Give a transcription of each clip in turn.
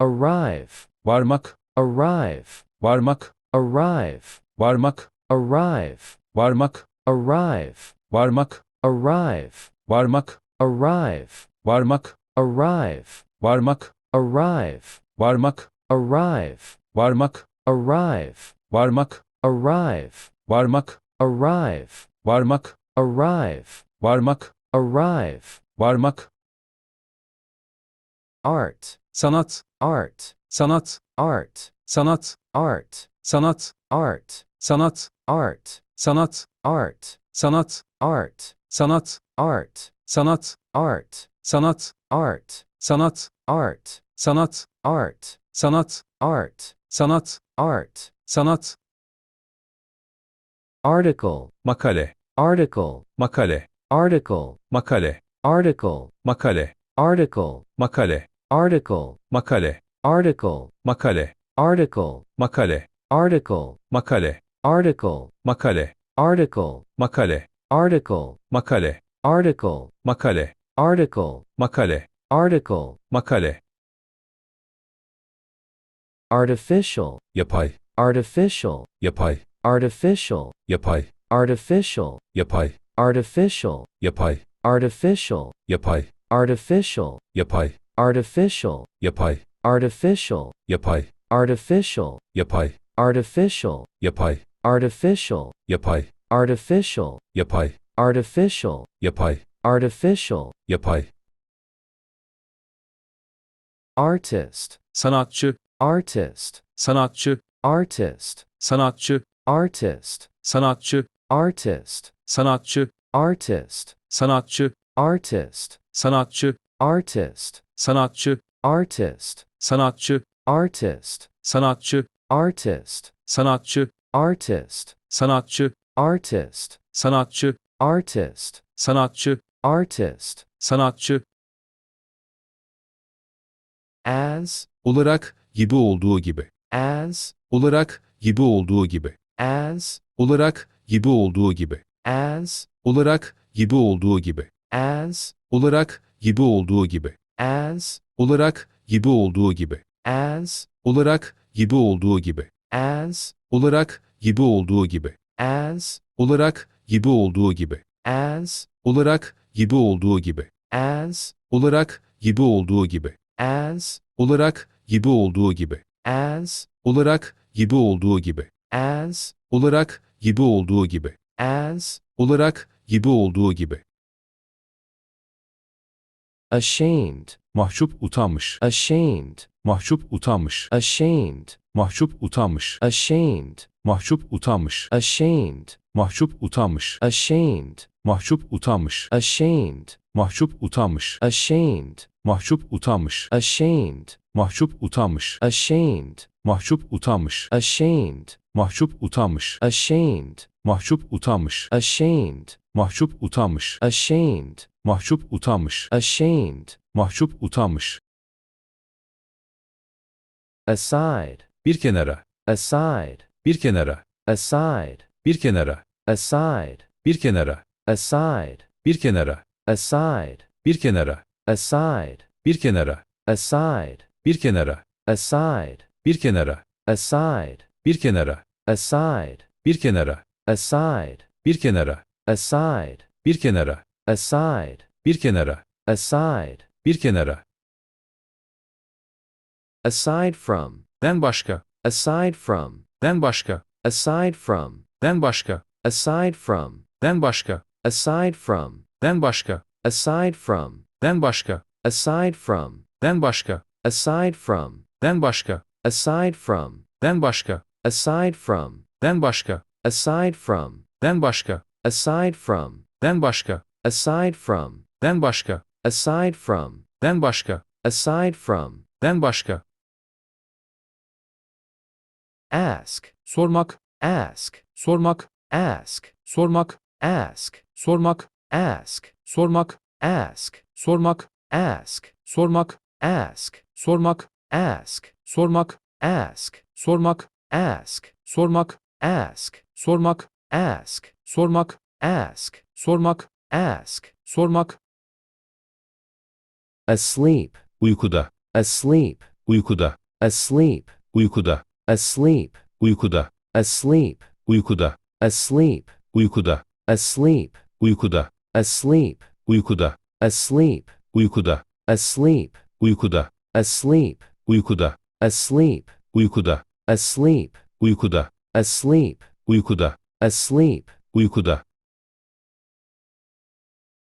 arrive, varmak, arrive, varmak, arrive, varmak, arrive, varmak, arrive, varmak, arrive, varmak, arrive, varmak, arrive, varmak, arrive, varmak, arrive, varmak, arrive, varmak, arrive, varmak, arrive, varmak, arrive, varmak, arrive, varmak, art, sanat, art, sanat, art, sanat, art, sanat, art, sanat, art, sanat, art, sanat, art, sanat, art, sanat, art, sanat, art, sanat, art, sanat, art, sanat, art, sanat, art, sanat, article, makale, article, makale, article, makale, article, makale, article, makale, article, makale, article, makale, article, makale, article, makale, article, makale, article, makale, article, makale, article, makale, article, makale, article, makale, artificial, yapay, artificial, yapay, artificial, yapay, artificial, yapay, artificial, yapay, artificial, yapay, artificial, yapay, artificial, yapay, artificial, yapay, artificial, yapay, artificial, yapay, artificial, yapay, artificial, yapay, artificial, yapay, artificial, yapay, artist, sanatçı, artist, sanatçı, artist, sanatçı, artist, sanatçı, artist, sanatçı, artist, sanatçı, artist, sanatçı, artist, sanatçı, artist, sanatçı, artist, sanatçı, artist, sanatçı, artist, sanatçı, artist, sanatçı, artist, sanatçı, artist, sanatçı, as, olarak, gibi olduğu gibi, as, olarak, gibi olduğu gibi, as, olarak, gibi olduğu gibi, as, olarak, gibi olduğu gibi, as, olarak, gibi olduğu gibi, as, olarak, gibi olduğu gibi, as, olarak, gibi olduğu gibi, as, olarak, gibi olduğu gibi, as, olarak, gibi olduğu gibi, as, olarak, gibi olduğu gibi, as, olarak, gibi olduğu gibi, as, olarak, gibi olduğu gibi, as, olarak, gibi olduğu gibi, as, olarak, gibi olduğu gibi, as, olarak, gibi olduğu gibi, ashamed, mahcup utanmış, ashamed, mahcup utanmış, ashamed, mahcup utanmış, ashamed, mahcup utanmış, ashamed, mahcup utanmış, ashamed, mahcup utanmış, ashamed, mahcup utanmış, ashamed, mahcup utanmış, ashamed, mahcup utanmış, ashamed, mahcup utanmış, ashamed, mahcup utanmış, ashamed, mahcup utanmış, ashamed, mahcup utanmış, ashamed, mahcup utanmış, ashamed, mahcup utanmış, aside, bir kenara, aside, bir kenara, aside, bir kenara, aside, bir kenara, aside, bir kenara, aside, bir kenara, aside, bir kenara, aside, bir kenara, aside, bir kenara, aside, bir kenara, aside, bir kenara, aside, bir kenara, aside, bir kenara, aside, bir kenara, aside, bir kenara, aside from, den başka, aside from, den başka, aside from, den başka, aside from, den başka, aside from, den başka, aside from, den başka, aside from, den başka, aside from, den başka, aside from, den başka, aside from, den başka, aside from, den başka, aside from, den başka, aside from, den başka, aside from, den başka, aside from, den başka, ask, sormak, ask, sormak, ask, sormak, ask, sormak, ask, sormak, ask, sormak, ask, sormak, ask, sormak, ask, sormak, ask, sormak, ask, sormak, ask, sormak, ask, sormak, ask, sormak, ask, sormak, asleep, uykuda, asleep, uykuda, asleep, uykuda, asleep, uykuda, asleep, uykuda, asleep, uykuda, asleep, uykuda, asleep, uykuda, asleep, uykuda, asleep, uykuda, asleep, uykuda, asleep, uykuda, asleep, uykuda, asleep, uykuda, asleep, uykuda,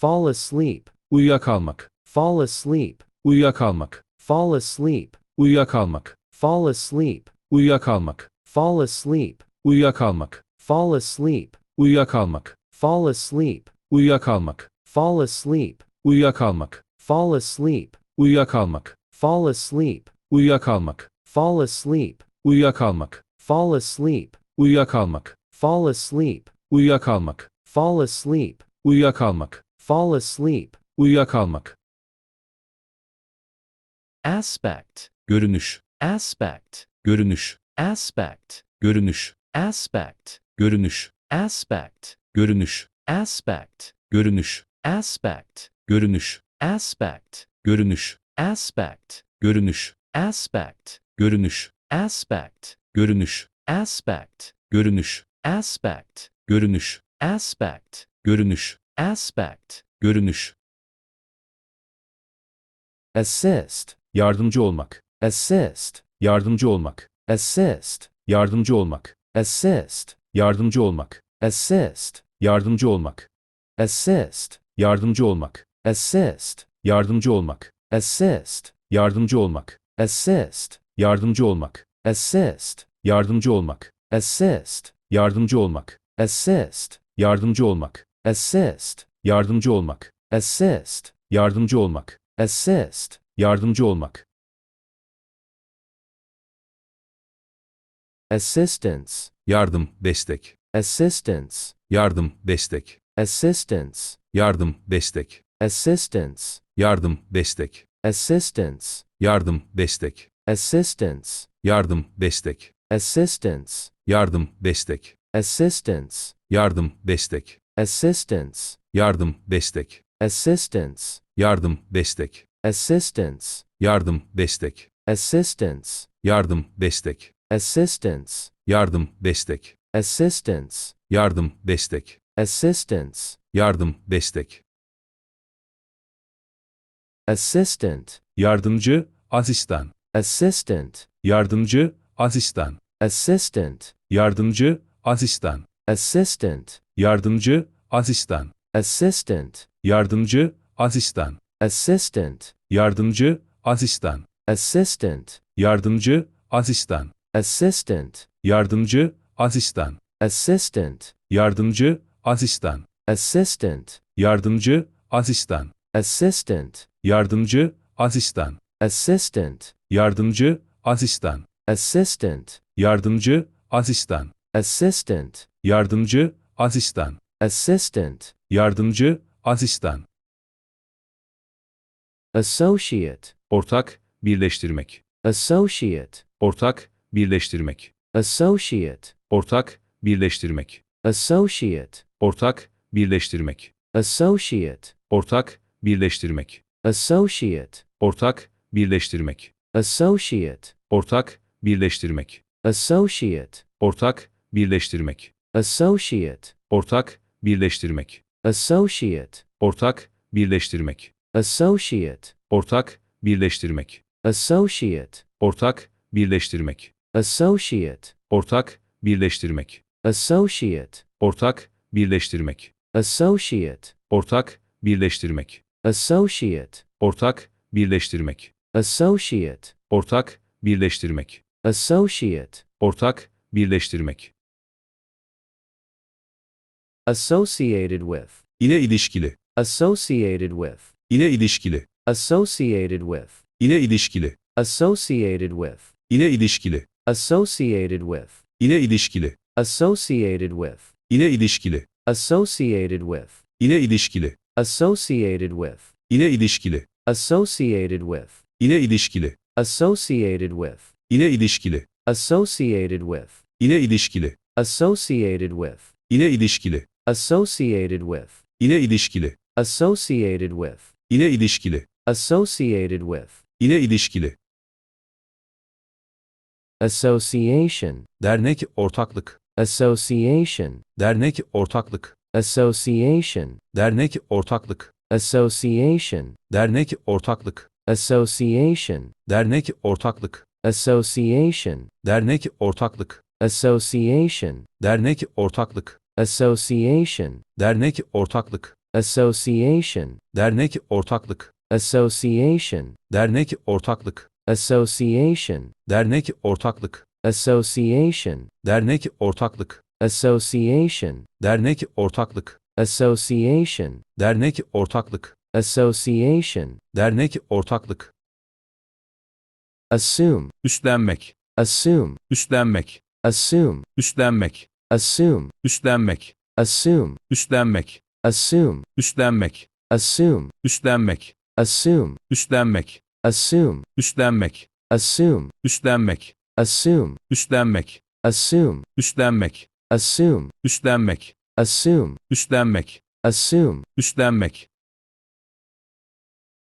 fall asleep, uyuyakalmak, fall asleep, uyuyakalmak, fall asleep, uyuyakalmak, fall asleep, uyuyakalmak, fall asleep, uyuyakalmak, fall asleep, uyuyakalmak, fall asleep, uyuyakalmak, fall asleep, uyuyakalmak, fall asleep, uyuyakalmak, fall asleep, uyuyakalmak, fall asleep, uyuyakalmak, fall asleep, uyuyakalmak, fall asleep, uyuyakalmak, fall asleep, uyuyakalmak, fall asleep, uyuyakalmak, aspect, görünüş, aspect, görünüş, aspect, görünüş, aspect, görünüş, aspect, görünüş, aspect, görünüş, aspect, görünüş, aspect, görünüş, aspect, görünüş, aspect, görünüş, aspect, görünüş, aspect, görünüş, aspect, görünüş, aspect, görünüş, aspect, görünüş, assist, yardımcı olmak, assist, yardımcı olmak, assist, yardımcı olmak, assist, yardımcı olmak, assist, yardımcı olmak, assist, yardımcı olmak, assist, yardımcı olmak, assist, yardımcı olmak, assist, yardımcı olmak, assist, yardımcı olmak, assist, yardımcı olmak, assist, yardımcı olmak, assist, yardımcı olmak, assist, yardımcı olmak, assist, yardımcı olmak. assistance, yardım, destek, assistance, yardım, destek, assistance, yardım, destek, assistance, yardım, destek, assistance, yardım, destek, assistance, yardım, destek, assistance, yardım, destek, assistance, yardım, destek assistance, yardım, destek, assistance, yardım, destek, assistance, yardım, destek, assistance, yardım, destek, assistance, yardım, destek, assistance, yardım, destek, assistance, yardım, destek, assistant, yardımcı, asistan, assistant, yardımcı, asistan, assistant, yardımcı, asistan, assistant, yardımcı, asistan, assistant, yardımcı, asistan, assistant, yardımcı, asistan, assistant, yardımcı, asistan, assistant, yardımcı, asistan, assistant, yardımcı, asistan, assistant, yardımcı, asistan, assistant, yardımcı, asistan, assistant, yardımcı, asistan, assistant, yardımcı, asistan, assistant, yardımcı, asistan, assistant, yardımcı, asistan, associate, ortak, birleştirmek, associate, ortak, birleştirmek, associate, ortak, birleştirmek, associate, ortak, birleştirmek, associate, ortak, birleştirmek, associate, ortak, birleştirmek, associate, ortak, birleştirmek, associate, ortak, birleştirmek, associate, ortak, birleştirmek, associate, ortak, birleştirmek, associate, ortak, birleştirmek, associate, ortak, birleştirmek, associate, ortak, birleştirmek, associate, ortak, birleştirmek, associate, ortak, birleştirmek, associate, ortak, birleştirmek, associate, ortak, birleştirmek, associate, ortak, birleştirmek, associated with, ile ilişkili, associated with, ile ilişkili, associated with, ile ilişkili, associated with, ile ilişkili, associated with, ile ilişkili, associated with, ile ilişkili, associated with, ile ilişkili, associated with, ile ilişkili, associated with, ile ilişkili, associated with, ile ilişkili, associated with, ile ilişkili, associated with, ile ilişkili, associated with, ile ilişkili, associated with, ile ilişkili, associated with, ile ilişkili, association, dernek, ortaklık, association, dernek, ortaklık, association, dernek, ortaklık, association, dernek, ortaklık, association, dernek, ortaklık, association, dernek, ortaklık, association, dernek, ortaklık, association, dernek, ortaklık, association, dernek, ortaklık, association, dernek, ortaklık, association, dernek, ortaklık, association, dernek, ortaklık, association, dernek, ortaklık, association, dernek, ortaklık, association, dernek, ortaklık, assume, üstlenmek, assume, üstlenmek, assume, üstlenmek, assume, üstlenmek, assume, üstlenmek, assume, üstlenmek, assume, üstlenmek, assume, üstlenmek, assume, üstlenmek, assume, üstlenmek, assume, üstlenmek, assume, üstlenmek, assume, üstlenmek, assume, üstlenmek, assume, üstlenmek,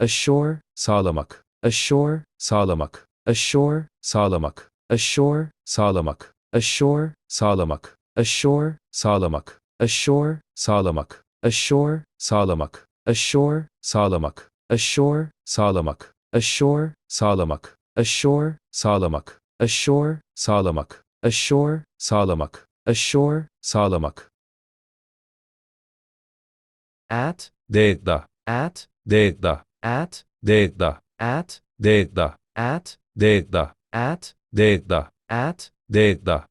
assure, sağlamak, assure, sağlamak, assure, sağlamak, assure, sağlamak, assure, sağlamak, assure, sağlamak, assure, sağlamak, assure, sağlamak, assure, sağlamak, assure, sağlamak, assure, sağlamak, assure, sağlamak, assure, sağlamak, assure, sağlamak, assure, sağlamak, at, de da, at, de da, at, de da, at, de da, at, de da, at, de da, at, de da,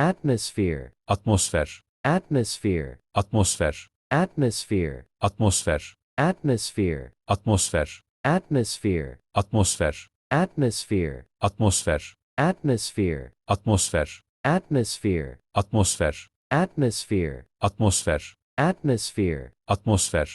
atmosphere, atmosfer, atmosphere, atmosfer, atmosphere, atmosfer, atmosphere, atmosfer, atmosphere, atmosfer, atmosphere, atmosfer, atmosphere, atmosfer, atmosphere, atmosfer, atmosphere, atmosfer, atmosphere, atmosfer,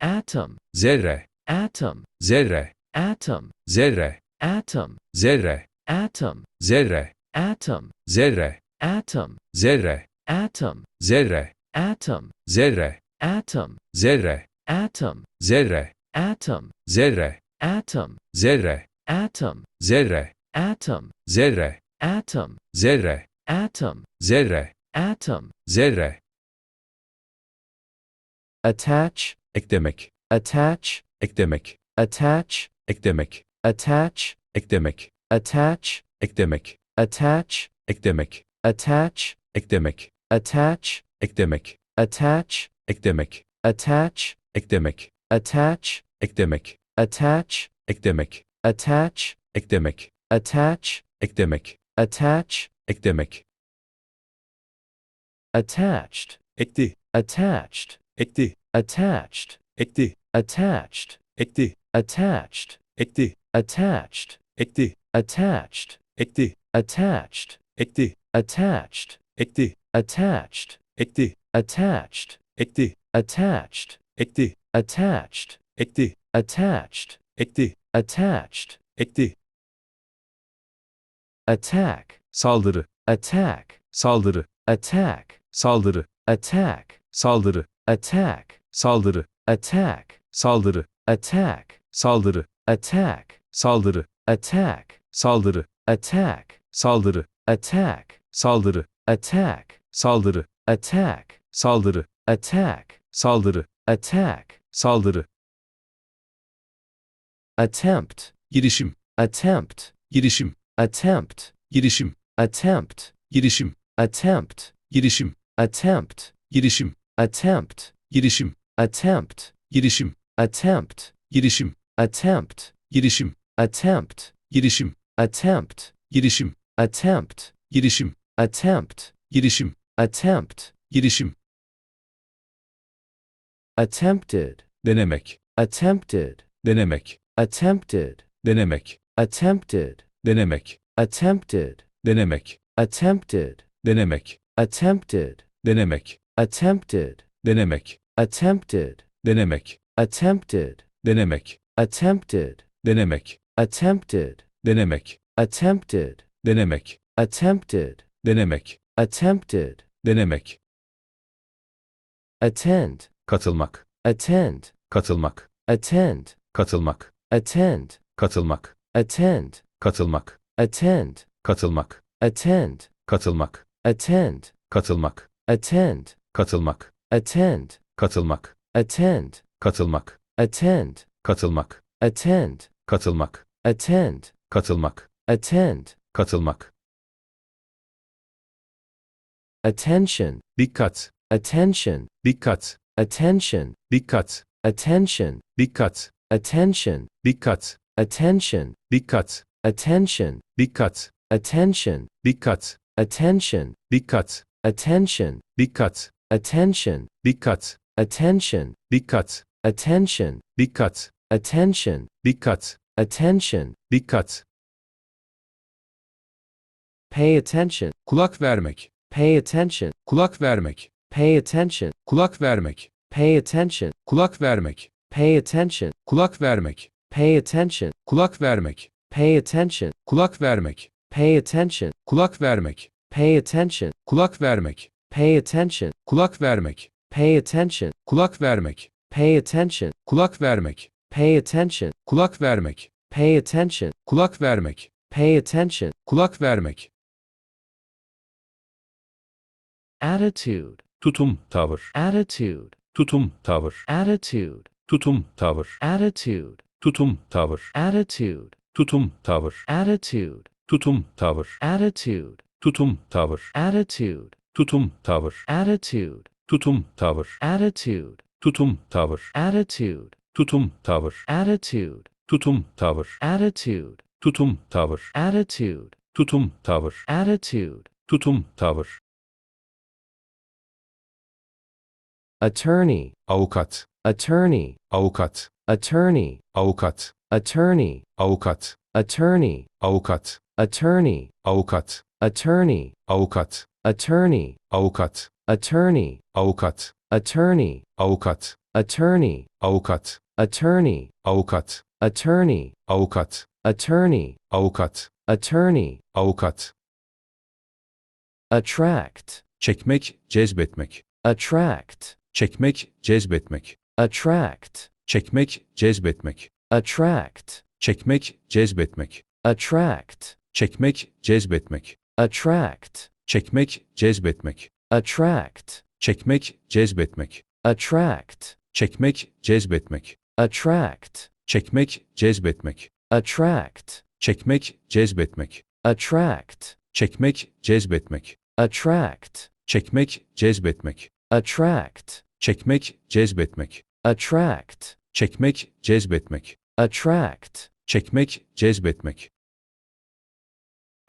atom, zerre, atom, zerre, atom, zerre, atom, zerre, atom, zerre, atom, zerre, atom, zerre, atom, zerre, atom, zerre, atom, zerre, atom, zerre, atom, zerre, atom, zerre, atom, zerre, atom, zerre, atom, zerre, atom, zerre, atom, zerre, attach, eklemek, attach, eklemek, attach, eklemek, attach, eklemek, attach, eklemek, attach, eklemek, attach, eklemek, attach, eklemek, attach, eklemek, attach, eklemek, attach, eklemek, attach, eklemek, attach, eklemek, attach, eklemek, attach, eklemek, attached, ekli, attached, ekli, attached, ekli, attached, ekli, attached, ekli, attached, ekli, attached, ekli, attached, ekli, attached, ekli, attached, ekli, attached, ekli, attached, ekli, attached, ekli, attached, ekli, attached, ekli, attack, saldırı, attack, saldırı, attack, saldırı, attack, saldırı, attack, saldırı, attack, saldırı, attack, saldırı, attack, saldırı, attack, saldırı, attack, saldırı, attack, saldırı, attack, saldırı, attack, saldırı, attack, saldırı, attack, saldırı, attempt, girişim, attempt, girişim, attempt, girişim, attempt, girişim, attempt, girişim, attempt, girişim, attempt, girişim, attempt, girişim, attempt, girişim, attempt, girişim, attempt, girişim, attempt, girişim, attempt, girişim, attempt, girişim, attempt, girişim, attempted, denemek, attempted, denemek, attempted, denemek, attempted, denemek, attempted, denemek, attempted, denemek, attempted, denemek, attempted, denemek, attempted, denemek, attempted, denemek, attempted, denemek, attempted, denemek, attempted, denemek, attempted, denemek, attempted, denemek, attend, katılmak, attend, katılmak, attend, katılmak, attend, katılmak, attend, katılmak, attend, katılmak, attend, katılmak, attend, katılmak, attend, katılmak, attend, katılmak, attend, katılmak, attend, katılmak, attend, katılmak, attend, katılmak, attend, katılmak, attention, dikkat, attention, dikkat, attention, dikkat, attention, dikkat, attention, dikkat, attention, dikkat, attention, dikkat, attention, dikkat, attention, dikkat, attention, dikkat, attention, dikkat, attention, dikkat, attention, dikkat, attention, dikkat, attention, dikkat, pay attention, kulak vermek, pay attention, kulak vermek, pay attention, kulak vermek, pay attention, kulak vermek, pay attention, kulak vermek, pay attention, kulak vermek, pay attention, kulak vermek, pay attention, kulak vermek, pay attention, kulak vermek, pay attention, kulak vermek, pay attention, kulak vermek, pay attention, kulak vermek, pay attention, kulak vermek, pay attention, kulak vermek, pay attention, kulak vermek, attitude, tutum, tavır, attitude, tutum, tavır, attitude, tutum, tavır, attitude, tutum, tavır, attitude, tutum, tavır, attitude, tutum, tavır, attitude, tutum, tavır, attitude, tutum, tavır, attitude, tutum, tavır, attitude, tutum, tavır, attitude, tutum, tavır, attitude, tutum, tavır, attitude, tutum, tavır, attitude, tutum, tavır, attitude, tutum, tavır, attorney, avukat, attorney, avukat, attorney, avukat, attorney, avukat, attorney, avukat, attorney, avukat, attorney, avukat, attorney, avukat, attorney, avukat, attorney, avukat, attorney, avukat, attorney, avukat, attorney, avukat, attorney, avukat, attorney, avukat, attract, çekmek, cezbetmek, attract, çekmek, cezbetmek, attract, çekmek, cezbetmek, attract, çekmek, cezbetmek, attract, çekmek, cezbetmek, attract, çekmek, cezbetmek, attract, çekmek, cezbetmek, attract, çekmek, cezbetmek, attract, çekmek, cezbetmek, attract, çekmek, cezbetmek, attract, çekmek, cezbetmek, attract, çekmek, cezbetmek, attract, çekmek, cezbetmek, attract, çekmek, cezbetmek, attract, çekmek, cezbetmek,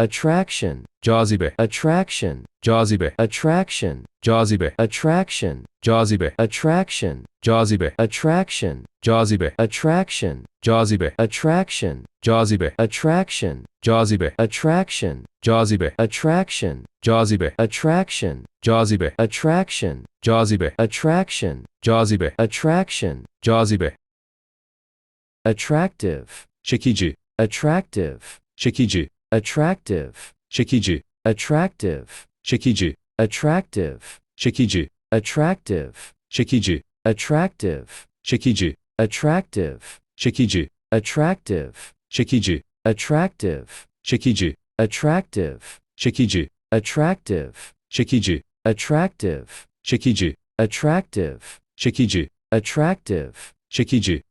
attraction, cazibe, attraction, cazibe, attraction, cazibe, attraction, cazibe, attraction, cazibe, attraction, cazibe, attraction, cazibe, attraction, cazibe, attraction, cazibe, attraction, cazibe, attraction, cazibe, attraction, cazibe, attraction, cazibe, attraction, cazibe, attraction, cazibe, attractive, çekici, attractive, çekici, attractive, çekici, attractive, çekici, attractive, çekici, attractive, çekici, attractive, çekici, attractive, çekici, attractive, çekici, attractive, çekici, attractive, çekici, attractive, çekici, attractive, çekici, attractive, çekici, attractive, çekici,